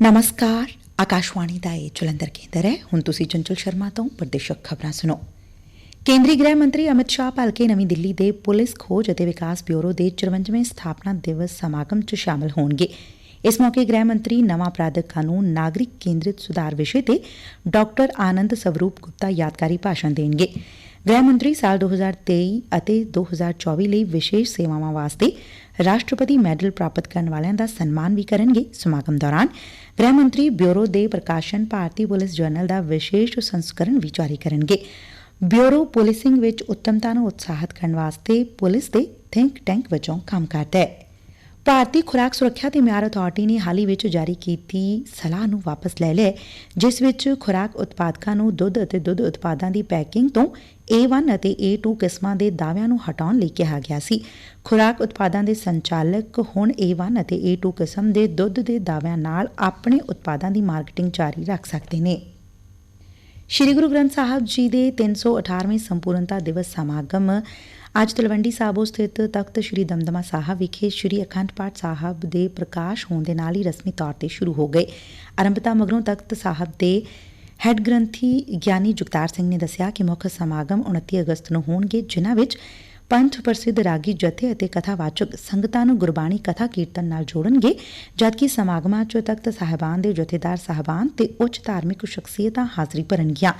ਨਮਸਕਾਰ ਆਕਾਸ਼ਵਾਣੀ ਦਾ ਇਹ ਜਲੰਧਰ ਕੇਂਦਰ ਹੈ ਹੁਣ ਤੁਸੀਂ ਚੰਚਲ ਸ਼ਰਮਾ ਤੋਂ ਪ੍ਰਦੇਸ਼ਕ ਖਬਰਾਂ ਸੁਣੋ ਕੇਂਦਰੀ ਗ੍ਰਹਿ ਮੰਤਰੀ ਅਮਿਤ ਸ਼ਾਹ ਭਲਕੇ ਨਵੀਂ ਦਿੱਲੀ ਦੇ ਪੁਲਿਸ ਖੋਜ ਅਤੇ ਵਿਕਾਸ ਬਿਊਰੋ ਦੇ 54ਵੇਂ ਸਥਾਪਨਾ ਦਿਵਸ ਸਮਾਗਮ 'ਚ ਸ਼ਾਮਲ ਹੋਣਗੇ ਇਸ ਮੌਕੇ ਗ੍ਰਹਿ ਮੰਤਰੀ ਨਵਾਂ ਅਪਰਾਧਕ ਕਾਨੂੰਨ ਨਾਗਰਿਕ ਕੇਂਦਰਿਤ ਸੁਧਾਰ ਵਿਸ਼ੇ ਤੇ ਡਾਕਟਰ ਆਨੰਦ ਸਵਰੂਪ ਗੁਪਤਾ ਯਾਦਗਾਰੀ ਭਾਸ਼ਣ ਦੇਣਗੇ ਗ੍ਰਹਿ ਮੰਤਰੀ ਸਾਲ 2023 ਅਤੇ 2024 ਲਈ ਵਿਸ਼ੇਸ਼ ਸੇਵਾਵਾਂ ਵਾਸਤੇ ਰਾਸ਼ਟਰਪਤੀ ਮੈਡਲ ਪ੍ਰਾਪਤ ਕਰਨ ਵਾਲਿਆਂ ਦਾ ਸਨਮਾਨ ਵੀ ਕਰਨਗੇ। ਸਮਾਗਮ ਦੌਰਾਨ ਗ੍ਰਹਿ ਮੰਤਰੀ, ਬਿਊਰੋ ਦੇ ਪ੍ਰਕਾਸ਼ਨ ਭਾਰਤੀ ਪੁਲਿਸ ਜਰਨਲ ਦਾ ਵਿਸ਼ੇਸ਼ ਸੰਸਕਰਣ ਵੀ ਜਾਰੀ ਕਰਨਗੇ। ਬਿਊਰੋ ਪੁਲਿਸਿੰਗ ਵਿੱਚ ਉੱਤਮਤਾ ਨੂੰ ਉਤਸ਼ਾਹਿਤ ਕਰਨ ਵਾਸਤੇ ਪੁਲਿਸ ਦੇ ਥਿੰਕ ਟੈਂਕ ਵਜੋਂ ਕੰਮ ਕਰਦਾ ਹੈ। ਭਾਰਤੀ ਖੁਰਾਕ ਸੁਰੱਖਿਆ ਤੇ ਮਿਆਰ ਅਥਾਰਟੀ ਨੇ ਹਾਲ ਹੀ ਵਿੱਚ ਜਾਰੀ ਕੀਤੀ ਸਲਾਹ ਨੂੰ ਵਾਪਸ ਲੈ ਲਿਆ ਜਿਸ ਵਿੱਚ ਖੁਰਾਕ ਉਤਪਾਦਕਾਂ ਨੂੰ ਦੁੱਧ ਅਤੇ ਦੁੱਧ ਉਤਪਾਦਾਂ ਦੀ ਪੈਕਿੰਗ ਤੋਂ A1 ਅਤੇ A2 ਕਿਸਮਾਂ ਦੇ ਦਾਅਵਿਆਂ ਨੂੰ ਹਟਾਉਣ ਲਈ ਕਿਹਾ ਗਿਆ ਸੀ। ਖੁਰਾਕ ਉਤਪਾਦਾਂ ਦੇ ਸੰਚਾਲਕ ਹੁਣ A1 ਅਤੇ A2 ਕਿਸਮ ਦੇ ਦੁੱਧ ਦੇ ਦਾਅਵਿਆਂ ਨਾਲ ਆਪਣੇ ਉਤਪਾਦਾਂ ਦੀ ਮਾਰਕੀਟਿੰਗ ਜਾਰੀ ਰੱਖ ਸਕਦੇ ਨੇ। ਸ਼੍ਰੀ ਗੁਰੂ ਗ੍ਰੰਥ ਸਾਹਿਬ ਜੀ ਦੇ 318ਵੇਂ ਸੰਪੂਰਨਤਾ ਦਿਵਸ ਸਮਾਗਮ ਅੱਜ ਤਲਵੰਡੀ ਸਾਬੋ ਸਥਿਤ ਤਖਤ ਸ਼੍ਰੀ ਦਮਦਮਾ ਸਾਹਿਬ ਵਿਖੇ ਸ਼੍ਰੀ ਅਖੰਡ ਪਾਠ ਸਾਹਿਬ ਦੇ ਪ੍ਰਕਾਸ਼ ਹੋਣ ਦੇ ਨਾਲ ਹੀ ਰਸਮੀ ਤੌਰ ਤੇ ਸ਼ੁਰੂ ਹੋ ਗਏ। ਆਰੰਭਤਾ ਮਗਰੋਂ ਤਖਤ ਸਾਹਿਬ ਦੇ ਹੈੱਡ ਗ੍ਰੰਥੀ ਗਿਆਨੀ ਜੁਗਤਾਰ ਸਿੰਘ ਨੇ ਦੱਸਿਆ ਕਿ ਮੁੱਖ ਸਮਾਗਮ 29 ਅਗਸਤ ਨੂੰ ਹੋਣਗੇ, ਜਿਨ੍ਹਾਂ ਵਿੱਚ ਪੰਥ ਪ੍ਰਸਿੱਧ ਰਾਗੀ ਜਥੇ ਅਤੇ ਕਥਾਵਾਚਕ ਸੰਗਤਾਂ ਨੂੰ ਗੁਰਬਾਣੀ, ਕਥਾ ਕੀਰਤਨ ਨਾਲ ਜੋੜਨਗੇ, ਜਦਕਿ ਸਮਾਗਮਾਂ 'ਚ ਤਖਤ ਸਾਹਿਬਾਨ ਦੇ ਜਥੇਦਾਰ ਸਾਹਿਬਾਨ ਤੇ ਉੱਚ ਧਾਰਮਿਕ ਸ਼ਖਸੀਅਤਾਂ ਹਾਜ਼ਰੀ ਭਰਨਗੀਆਂ।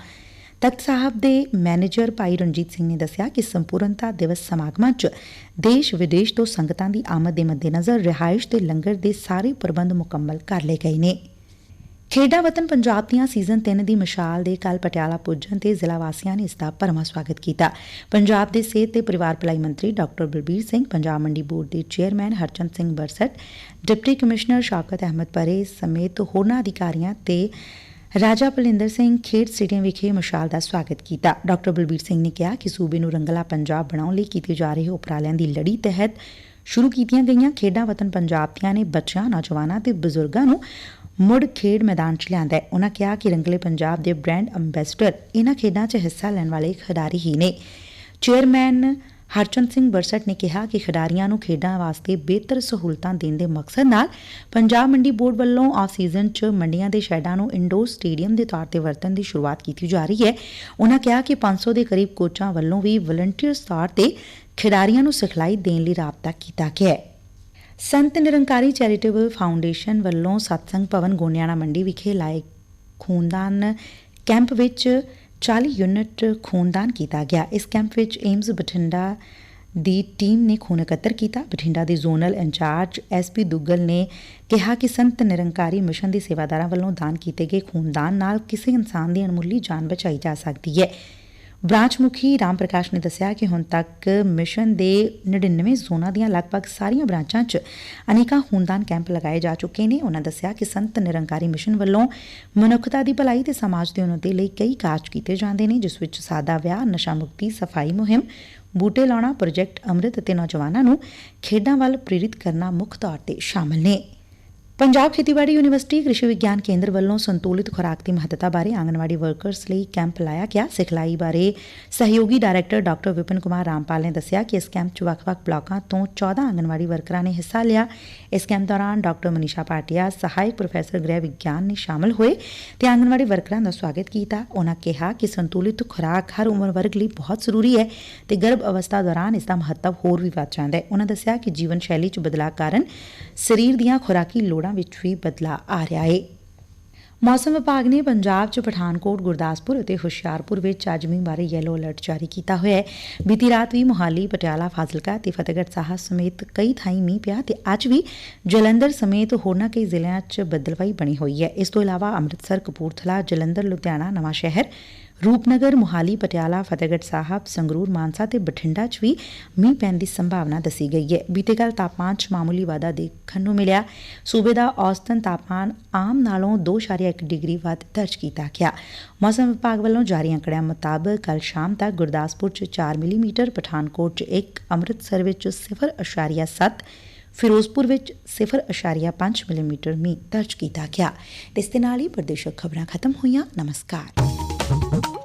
ਤਖਤ ਸਾਹਿਬ ਦੇ ਮੈਨੇਜਰ ਭਾਈ ਰਣਜੀਤ ਸਿੰਘ ਨੇ ਦੱਸਿਆ ਕਿ ਸੰਪੂਰਨਤਾ ਦਿਵਸ ਸਮਾਗਮਾਂ 'ਚ ਦੇਸ਼ ਵਿਦੇਸ਼ ਤੋਂ ਸੰਗਤਾਂ ਦੀ ਆਮਦ ਦੇ ਮੱਦੇਨਜ਼ਰ ਰਿਹਾਇਸ਼ ਤੇ ਲੰਗਰ ਦੇ ਸਾਰੇ ਪ੍ਰਬੰਧ ਮੁਕੰਮਲ ਕਰ ਲਏ ਗਏ ਨੇ। ਖੇਡਾਂ ਵਤਨ ਪੰਜਾਬ ਦੀਆਂ ਸੀਜ਼ਨ 3 ਦੀ ਮਿਸਾਲ ਦੇ ਕੱਲ ਪਟਿਆਲਾ ਪੁੱਜਣ ਤੇ ਜ਼ਿਲ੍ਹਾ ਵਾਸੀਆਂ ਨੇ ਇਸ ਦਾ ਭਰਵਾਂ ਸਵਾਗਤ ਕੀਤਾ। ਪੰਜਾਬ ਦੇ ਸਿਹਤ ਤੇ ਪਰਿਵਾਰ ਭਲਾਈ ਮੰਤਰੀ ਡਾਕਟਰ ਬਲਬੀਰ ਸਿੰਘ, ਪੰਜਾਬ ਮੰਡੀ ਬੋਰਡ ਦੇ chairman Harchand Singh Barsat, deputy commissioner Shaukat Ahmad Parray ਸਮੇਤ ਹੋਰਨਾਂ ਅਧਿਕਾਰੀਆਂ ਤੇ ਰਾਜਾ ਪਲਿੰਦਰ ਸਿੰਘ ਖੇਡ ਸਟੇਡੀਅਮ ਵਿਖੇ ਮਸ਼ਾਲ ਦਾ ਸਵਾਗਤ ਕੀਤਾ। ਡਾਕਟਰ ਬਲਬੀਰ ਸਿੰਘ ਨੇ ਕਿਹਾ ਕਿ ਸੂਬੇ ਨੂੰ ਰੰਗਲਾ ਪੰਜਾਬ ਬਣਾਉਣ ਲਈ ਕੀਤੇ ਜਾ ਰਹੇ ਉਪਰਾਲਿਆਂ ਦੀ ਲੜੀ ਤਹਿਤ ਸ਼ੁਰੂ ਕੀਤੀਆਂ ਗਈਆਂ ਖੇਡਾਂ ਵਤਨ ਪੰਜਾਬ ਦੀਆਂ ਨੇ, ਬੱਚਿਆਂ, ਨੌਜਵਾਨਾਂ ਤੇ ਬਜ਼ੁਰਗਾਂ ਨੂੰ ਮੁੜ ਖੇਡ ਮੈਦਾਨ 'ਚ ਲਿਆਂਦਾ ਹੈ। ਉਹਨਾਂ ਕਿਹਾ ਕਿ ਰੰਗਲੇ ਪੰਜਾਬ ਦੇ ਬ੍ਰਾਂਡ ਅੰਬੈਸਡਰ ਇਹਨਾਂ ਖੇਡਾਂ 'ਚ ਹਿੱਸਾ ਲੈਣ ਵਾਲੇ ਖਿਡਾਰੀ ਹੀ ਨੇ। ਚੇਅਰਮੈਨ ਹਰਚੰਦ ਸਿੰਘ ਬਰਸਟ ਨੇ ਕਿਹਾ ਕਿ ਖਿਡਾਰੀਆਂ ਨੂੰ ਖੇਡਾਂ ਵਾਸਤੇ ਬਿਹਤਰ ਸਹੂਲਤਾਂ ਦੇਣ ਦੇ ਮਕਸਦ ਨਾਲ ਪੰਜਾਬ ਮੰਡੀ ਬੋਰਡ ਵੱਲੋਂ ਆਫ ਸੀਜ਼ਨ 'ਚ ਮੰਡੀਆਂ ਦੇ ਸ਼ੈਡਾਂ ਨੂੰ ਇੰਡੋਰ ਸਟੇਡੀਅਮ ਦੇ ਤੌਰ ਤੇ ਵਰਤਣ ਦੀ ਸ਼ੁਰੂਆਤ ਕੀਤੀ ਜਾ ਰਹੀ ਹੈ। ਉਨ੍ਹਾਂ ਕਿਹਾ ਕਿ 500 ਦੇ ਕਰੀਬ ਕੋਚਾਂ ਵੱਲੋਂ ਵੀ ਵਲੰਟੀਅਰਸ ਤੌਰ ਤੇ ਖਿਡਾਰੀਆਂ ਨੂੰ ਸਿਖਲਾਈ ਦੇਣ ਲਈ ਰਾਬਤਾ ਕੀਤਾ ਗਿਆ ਹੈ। ਸੰਤ ਨਿਰੰਕਾਰੀ ਚੈਰੀਟੇਬਲ ਫਾਊਂਡੇਸ਼ਨ ਵੱਲੋਂ ਸਤਸੰਗ ਭਵਨ ਗੋਨਿਆਣਾ ਮੰਡੀ ਵਿਖੇ ਲਾਏ ਖੂਨਦਾਨ ਕੈਂਪ ਵਿੱਚ 40 ਯੂਨਿਟ ਖੂਨਦਾਨ ਕੀਤਾ ਗਿਆ ਇਸ ਕੈਂਪ ਵਿੱਚ ਏਮਜ਼ ਬਠਿੰਡਾ ਦੀ ਟੀਮ ਨੇ ਖੂਨ ਇਕੱਤਰ ਕੀਤਾ ਬਠਿੰਡਾ ਦੇ ਜ਼ੋਨਲ ਇੰਚਾਰਜ ਐਸਪੀ ਦੁੱਗਲ ਨੇ ਕਿਹਾ ਕਿ ਸੰਤ ਨਿਰੰਕਾਰੀ ਮਿਸ਼ਨ ਦੇ ਸੇਵਾਦਾਰਾਂ ਵੱਲੋਂ ਦਾਨ ਕੀਤੇ ਗਏ ਖੂਨਦਾਨ ਨਾਲ ਕਿਸੇ ਇਨਸਾਨ ਦੀ ਅਣਮੁੱਲੀ ਜਾਨ ਬਚਾਈ ਜਾ ਸਕਦੀ ਹੈ ਬ੍ਰਾਂਚ ਮੁਖੀ ਰਾਮ ਪ੍ਰਕਾਸ਼ ਨੇ ਦੱਸਿਆ ਕਿ ਹੁਣ ਤੱਕ ਮਿਸ਼ਨ ਦੇ 99 ਜ਼ੋਨਾਂ ਦੀਆਂ ਲਗਭਗ ਸਾਰੀਆਂ ਬ੍ਰਾਂਚਾਂ 'ਚ ਅਨੇਕਾਂ ਖੂਨਦਾਨ ਕੈਂਪ ਲਗਾਏ ਜਾ ਚੁੱਕੇ ਨੇ। ਉਹਨਾਂ ਦੱਸਿਆ ਕਿ ਸੰਤ ਨਿਰੰਕਾਰੀ ਮਿਸ਼ਨ ਵੱਲੋਂ ਮਨੁੱਖਤਾ ਦੀ ਭਲਾਈ ਤੇ ਸਮਾਜ ਦੇ ਉન્નਤੀ ਲਈ ਕਈ ਕਾਰਜ ਕੀਤੇ ਜਾਂਦੇ ਨੇ, ਜਿਸ ਵਿੱਚ ਸਾਦਾ ਵਿਆਹ, ਨਸ਼ਾ ਮੁਕਤੀ, ਸਫ਼ਾਈ ਮੁਹਿੰਮ, ਬੂਟੇ ਲਾਉਣਾ, ਪ੍ਰੋਜੈਕਟ, ਅੰਮ੍ਰਿਤ ਅਤੇ ਨੌਜਵਾਨਾਂ ਨੂੰ ਖੇਡਾਂ ਵੱਲ ਪ੍ਰੇਰਿਤ ਕਰਨਾ ਮੁੱਖ ਤੌਰ ਤੇ ਸ਼ਾਮਲ ਨੇ। ਪੰਜਾਬ ਖੇਤੀਬਾੜੀ ਯੂਨੀਵਰਸਿਟੀ ਕ੍ਰਿਸ਼ੀ ਵਿਗਿਆਨ ਕੇਂਦਰ ਵੱਲੋਂ ਸੰਤੁਲਿਤ ਖੁਰਾਕ ਦੀ ਮਹੱਤਤਾ ਬਾਰੇ ਆਂਗਣਵਾੜੀ ਵਰਕਰਸ ਲਈ ਕੈਂਪ ਲਾਇਆ ਗਿਆ। ਸਿਖਲਾਈ ਬਾਰੇ ਸਹਿਯੋਗੀ ਡਾਇਰੈਕਟਰ ਡਾਕਟਰ ਵਿਪਨ ਕੁਮਾਰ ਰਾਮਪਾਲ ਨੇ ਦੱਸਿਆ ਕਿ ਇਸ ਕੈਂਪ 'ਚ ਵੱਖ-ਵੱਖ ਬਲਾਕਾਂ ਤੋਂ 14 ਆਂਗਣਵਾੜੀ ਵਰਕਰਾਂ ਨੇ ਹਿੱਸਾ ਲਿਆ। ਇਸ ਕੈਂਪ ਦੌਰਾਨ ਡਾਕਟਰ ਮਨੀਸ਼ਾ ਪਾਟਿਆ, ਸਹਾਇਕ ਪ੍ਰੋਫੈਸਰ ਗ੍ਰਹਿ ਵਿਗਿਆਨ ਨੇ ਸ਼ਾਮਲ ਹੋਏ ਤੇ ਆਂਗਣਵਾੜੀ ਵਰਕਰਾਂ ਦਾ ਸਵਾਗਤ ਕੀਤਾ। ਉਹਨਾਂ ਕਿਹਾ ਕਿ ਸੰਤੁਲਿਤ ਖੁਰਾਕ ਹਰ ਉਮਰ ਵਰਗ ਲਈ ਬਹੁਤ ਜ਼ਰੂਰੀ ਹੈ ਤੇ ਗਰਭ ਅਵਸਥਾ ਦੌਰਾਨ ਇਸ ਦਾ ਮਹੱਤਵ ਹੋਰ ਵੀ ਵੱਧ ਜਾਂਦਾ ਹੈ। ਉਹਨਾਂ ਦੱਸਿਆ ਕਿ ਜੀਵਨ ਸ਼ੈਲੀ 'ਚ ਬਦਲਾਅ ਕਾਰਨ ਸਰੀਰ ਦੀਆਂ ਖੁਰਾਕੀ ਲੋੜਾਂ ਵਿੱਚ ਵੀ ਬਦਲਾਅ ਆ ਰਿਹਾ ਹੈ ਮੌਸਮ ਵਿਭਾਗ ਨੇ ਪੰਜਾਬ 'ਚ ਪਠਾਨਕੋਟ, ਗੁਰਦਾਸਪੁਰ ਅਤੇ ਹੁਸ਼ਿਆਰਪੁਰ ਵਿੱਚ ਅੱਜ ਮੀਂਹ ਬਾਰੇ ਯੈਲੋ ਅਲਰਟ ਜਾਰੀ ਕੀਤਾ ਹੋਇਆ ਹੈ ਬੀਤੀ ਰਾਤ ਵੀ ਮੁਹਾਲੀ, ਪਟਿਆਲਾ, ਫਾਜ਼ਿਲਕਾ ਤੇ ਫਤਿਹਗੜ੍ਹ ਸਾਹਿਬ ਸਮੇਤ ਕਈ ਥਾਈਂ ਮੀਂਹ ਪਿਆ ਤੇ ਅੱਜ ਵੀ ਜਲੰਧਰ ਸਮੇਤ ਹੋਰਨਾਂ ਕਈ ਜ਼ਿਲ੍ਹਿਆਂ 'ਚ ਬੱਦਲਵਾਈ ਬਣੀ ਹੋਈ ਹੈ। ਇਸ ਤੋਂ ਇਲਾਵਾ ਅੰਮ੍ਰਿਤਸਰ, ਕਪੂਰਥਲਾ, ਜਲੰਧਰ, ਲੁਧਿਆਣਾ ਨਵਾਂ ਸ਼ਹਿਰ ਰੂਪਨਗਰ, ਮੁਹਾਲੀ, ਪਟਿਆਲਾ, ਫਤਿਹਗੜ੍ਹ ਸਾਹਿਬ, ਸੰਗਰੂਰ, ਮਾਨਸਾ ਤੇ ਬਠਿੰਡਾ 'ਚ ਵੀ ਮੀਂਹ ਪੈਣ ਦੀ ਸੰਭਾਵਨਾ ਦੱਸੀ ਗਈ ਹੈ। ਬੀਤੇ ਕੱਲ ਤਾਪਮਾਨ 'ਚ ਮਾਮੂਲੀ ਵਾਧਾ ਦੇਖਣ ਨੂੰ ਮਿਲਿਆ। ਸੂਬੇ ਦਾ ਔਸਤਨ ਤਾਪਮਾਨ ਆਮ ਨਾਲੋਂ 2.1 ਡਿਗਰੀ ਵੱਧ ਦਰਜ ਕੀਤਾ ਗਿਆ। ਮੌਸਮ ਵਿਭਾਗ ਵੱਲੋਂ ਜਾਰੀ ਅੰਕੜਿਆਂ ਮੁਤਾਬਕ ਕੱਲ ਸ਼ਾਮ ਤੱਕ ਗੁਰਦਾਸਪੁਰ 'ਚ 4 ਮਿਲੀਮੀਟਰ, ਪਠਾਨਕੋਟ 'ਚ 1 ਅੰਮ੍ਰਿਤਸਰ ਵਿੱਚ 0.7 ਫਿਰੋਜ਼ਪੁਰ ਵਿੱਚ 0.5 ਮਿਲੀਮੀਟਰ ਮੀਂਹ ਦਰਜ ਕੀਤਾ ਗਿਆ। ਇਸ ਦੇ ਨਾਲ ਹੀ ਪ੍ਰਦੇਸ਼ਕ ਖਬਰਾਂ ਖਤਮ ਹੋਈਆਂ। ਨਮਸਕਾਰ। Thank you.